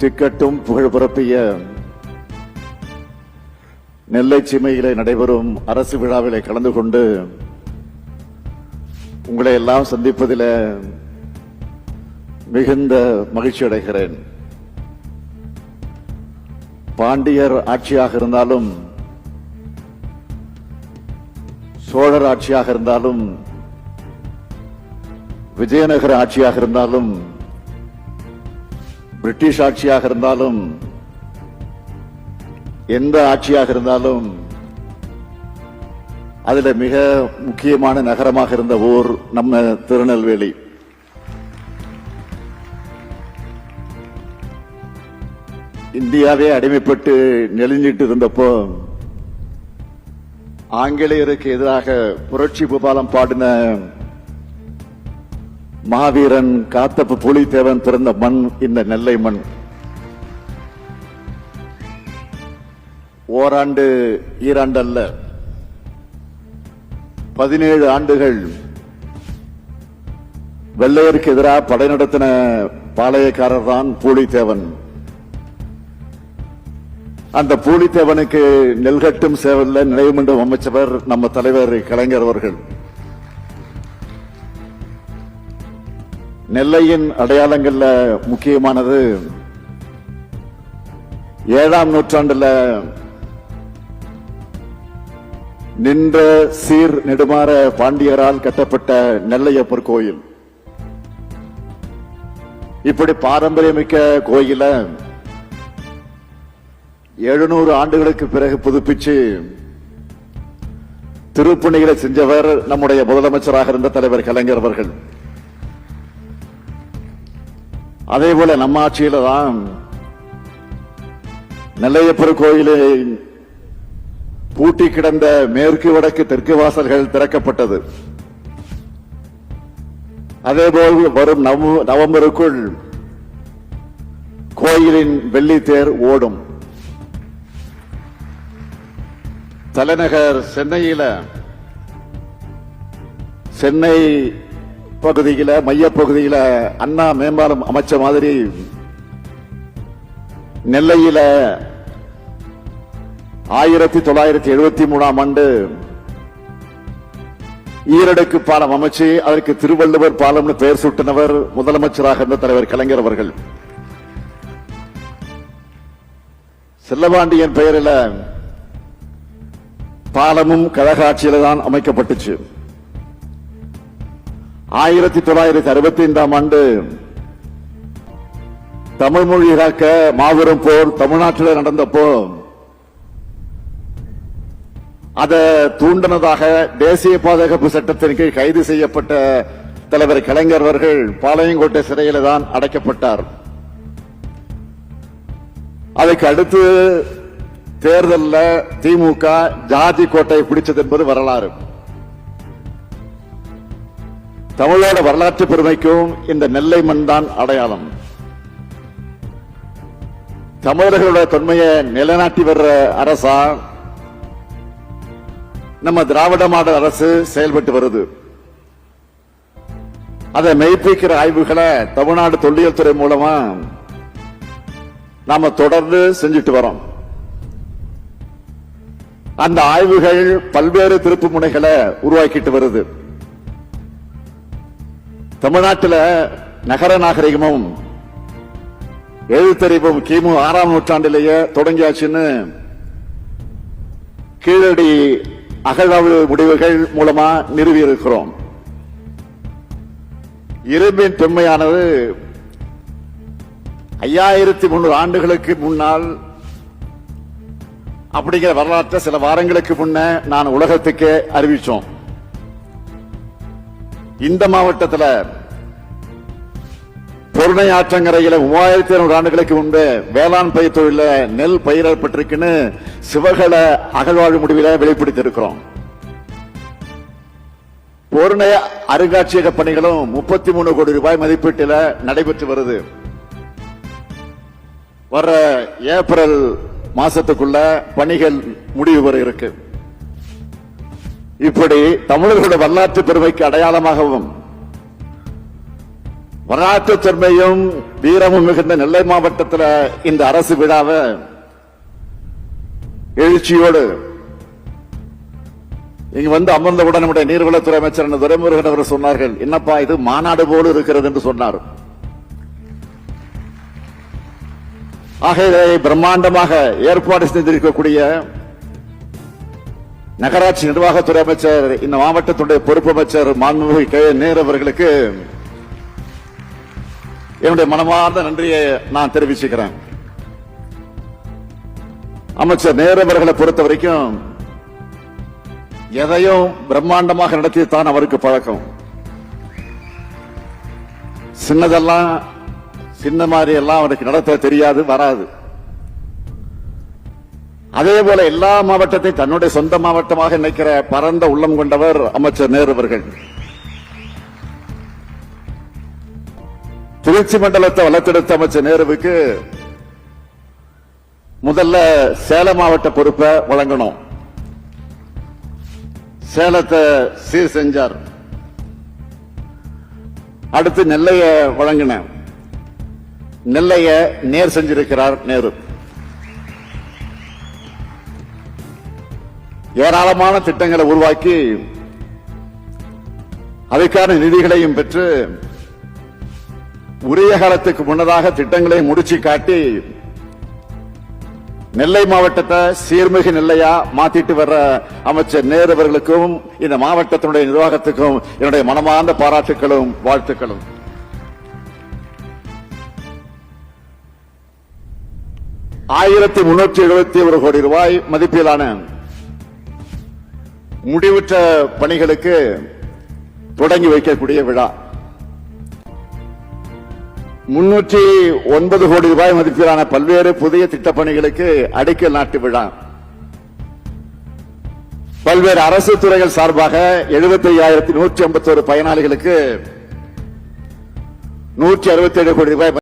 திக்கட்டும் புகழ் பரப்பிய நெல்லை சீமையிலே நடைபெறும் அரசு விழாவிலே கலந்து கொண்டு உங்களை எல்லாம் சந்திப்பதில் மிகுந்த மகிழ்ச்சி அடைகிறேன். பாண்டியர் ஆட்சியாக இருந்தாலும் சோழர் ஆட்சியாக இருந்தாலும் விஜயநகர ஆட்சியாக இருந்தாலும் பிரிட்டிஷ் ஆட்சியாக இருந்தாலும் எந்த ஆட்சியாக இருந்தாலும் அதுல மிக முக்கியமான நகரமாக இருந்த ஊர் நம்ம திருநெல்வேலி. இந்தியாவே அடிமைப்பட்டு நெளிஞ்சிட்டு இருந்தப்போ ஆங்கிலேயருக்கு எதிராக புரட்சி பூபாலம் பாடின மாவீரன் காத்தப்பு புலித்தேவன் பிறந்த மண் இந்த நெல்லை மண். ஓராண்டு ஈராண்டு அல்ல பதினேழு ஆண்டுகள். வெள்ளையருக்கு எதிராக படை நடத்தின பாளையக்காரர் தான் பூலித்தேவன். அந்த பூலித்தேவனுக்கு நெல்கட்டும் சேவல்ல நினைவுமன்றம் அமைச்சவர் நம்ம தலைவர் கலைஞர் அவர்கள். நெல்லையின் அடையாளங்கள்ல முக்கியமானது ஏழாம் நூற்றாண்டுல நின்ற சீர் நெடுமாற பாண்டியரால் கட்டப்பட்ட நெல்லையப்பர் கோயில். இப்படி பாரம்பரியமிக்க கோயில எழுநூறு ஆண்டுகளுக்கு பிறகு புதுப்பிச்சு திருப்பணிகளை செஞ்சவர் நம்முடைய முதலமைச்சராக இருந்த தலைவர் கலைஞர் அவர்கள். அதே போல நம்ம ஆட்சியில தான் நெல்லையப்பர் கோயிலை பூட்டி கிடந்த மேற்கு வடக்கு தெற்கு வாசல்கள் திறக்கப்பட்டது. அதேபோல் வரும் நவம்பருக்குள் கோயிலின் வெள்ளி தேர் ஓடும். தலைநகர் சென்னையில சென்னை பகுதியில மையப்பகுதியில அண்ணா மேம்பாலம் அமைச்ச மாதிரி நெல்லையில ஆயிரத்தி தொள்ளாயிரத்தி எழுபத்தி மூணாம் ஆண்டு ஈரடுக்கு பாலம் அமைச்சு அதற்கு திருவள்ளுவர் பாலம்னு பெயர் சூட்டினவர் முதலமைச்சராக இருந்த தலைவர் கலைஞர் அவர்கள். செல்லபாண்டியன் பெயரில் பாலமும் கழக ஆட்சியில தான் அமைக்கப்பட்டுச்சு. ஆயிரத்தி தொள்ளாயிரத்தி அறுபத்தி ஐந்தாம் ஆண்டு தமிழ் மொழி காக்க மாபெரும் போர் தமிழ்நாட்டில் நடந்தப்போ அதை தூண்டினதாக தேசிய பாதுகாப்பு சட்டத்தின் கீழ் கைது செய்யப்பட்ட தலைவர் கலைஞர் அவர்கள் பாளையங்கோட்டை சிறையில தான் அடைக்கப்பட்டார். அதுக்கு அடுத்து தேர்தலில் திமுக ஜாதி கோட்டையை பிடிச்சது என்பது வரலாறு. தமிழோட வரலாற்று பெருமைக்கும் இந்த நெல்லை மண் தான் அடையாளம். தமிழர்களோட தொன்மையை நிலைநாட்டி வர்ற அரசா நம்ம திராவிட மாடல் அரசு செயல்பட்டு வருது. அதை மெய்ப்பிக்கிற ஆய்வுகளை தமிழ்நாடு தொல்லியல் துறை மூலமா நாம தொடர்ந்து செஞ்சுட்டு வரோம். அந்த ஆய்வுகள் பல்வேறு திருப்பு முனைகளை உருவாக்கிட்டு வருது. தமிழ்நாட்டில் நகர நாகரிகமும் எழுத்தறிவும் கிமு ஆறாம் நூற்றாண்டிலேயே தொடங்கியாச்சுன்னு கீழடி அகழ்வாய்வு முடிவுகள் மூலமா நிறுவி இருக்கிறோம் இரும்பின் தொன்மையானது ஐயாயிரத்தி முன்னூறு ஆண்டுகளுக்கு முன்னால் அப்படிங்கிற வரலாற்றை சில வாரங்களுக்கு முன்ன நான் உலகத்துக்கே அறிவிச்சோம் இந்த மாவட்டத்தில் பொருணை ஆற்றங்கரையில் மூவாயிரத்தி இருநூறு ஆண்டுகளுக்கு முன்பு வேளாண் பயிர் தொழில நெல் பயிரிடப்பட்டிருக்குன்னு சிவகல அகழ்வாழ்வு முடிவில் வெளிப்படுத்தியிருக்கிறோம். பொருணை அருங்காட்சியக பணிகளும் முப்பத்தி மூணு கோடி ரூபாய் மதிப்பீட்டில் நடைபெற்று வருது. வர்ற ஏப்ரல் மாசத்துக்குள்ள பணிகள் முடிவு வர இருக்கு. இப்படி தமிழர்களோட வரலாற்று பெருமைக்கு அடையாளமாகவும் வரலாற்று தன்மையும் வீரமும் மிகுந்த நெல்லை மாவட்டத்தில் இந்த அரசு விழாவை எழுச்சியோடு இங்க வந்து அமர்ந்தவுடன் நம்முடைய நீர்வளத்துறை அமைச்சர் துரைமுருகன் அவர் சொன்னார்கள் என்னப்பா இது மாநாடு போல இருக்கிறது என்று சொன்னார். ஆக பிரம்மாண்டமாக ஏற்பாடு செய்திருக்கக்கூடிய நகராட்சி நிர்வாகத்துறை அமைச்சர் இந்த மாவட்டத்துடைய பொறுப்பு அமைச்சர் மாண்புமிகு கே. நேரு அவர்களுக்கு என்னுடைய மனமார்ந்த நன்றியை நான் தெரிவிச்சுக்கிறேன். அமைச்சர் நேரு அவர்களை பொறுத்த வரைக்கும் எதையும் பிரம்மாண்டமாக நடத்தித்தான் அவருக்கு பழக்கம். சின்னதெல்லாம் சின்ன மாதிரி எல்லாம் அவருக்கு நடத்த தெரியாது வராது. அதே போல எல்லா மாவட்டத்தையும் தன்னுடைய சொந்த மாவட்டமாக நினைக்கிற பரந்த உள்ளம் கொண்டவர் அமைச்சர் நேரு அவர்கள். திருச்சி மண்டலத்தை வளர்த்தெடுத்த அமைச்சர் நேருவுக்கு முதல்ல சேலம் மாவட்ட பொறுப்பை வழங்கணும். சேலத்தை சீர் செஞ்சார். அடுத்து நெல்லைய வழங்கின நெல்லைய நேர் செஞ்சிருக்கிறார் நேரு. ஏராளமான திட்டங்களை உருவாக்கி அதற்கான நிதிகளையும் பெற்று உரிய காலத்துக்கு முன்னதாக திட்டங்களை முடிச்சு காட்டி நெல்லை மாவட்டத்தை சீர்மிகு நெல்லையா மாத்திட்டு வர்ற அமைச்சர் நேரு அவர்களுக்கும் இந்த மாவட்டத்தினுடைய நிர்வாகத்துக்கும் என்னுடைய மனமார்ந்த பாராட்டுகளும் வாழ்த்துக்களும். ஆயிரத்தி முன்னூற்றி எழுபத்தி ஒரு கோடி ரூபாய் மதிப்பிலான முடிவுற்ற பணிகளுக்கு தொடங்கி வைக்கக்கூடிய விழா. முன்னூற்றி ஒன்பது கோடி ரூபாய் மதிப்பிலான பல்வேறு புதிய திட்டப்பணிகளுக்கு அடிக்கல் நாட்டு விழா. பல்வேறு அரசு துறைகள் சார்பாக எழுபத்தி ஐயாயிரத்தி நூற்றி ஐம்பத்தோரு பயனாளிகளுக்கு நூற்றி அறுபத்தி ஏழு கோடி ரூபாய்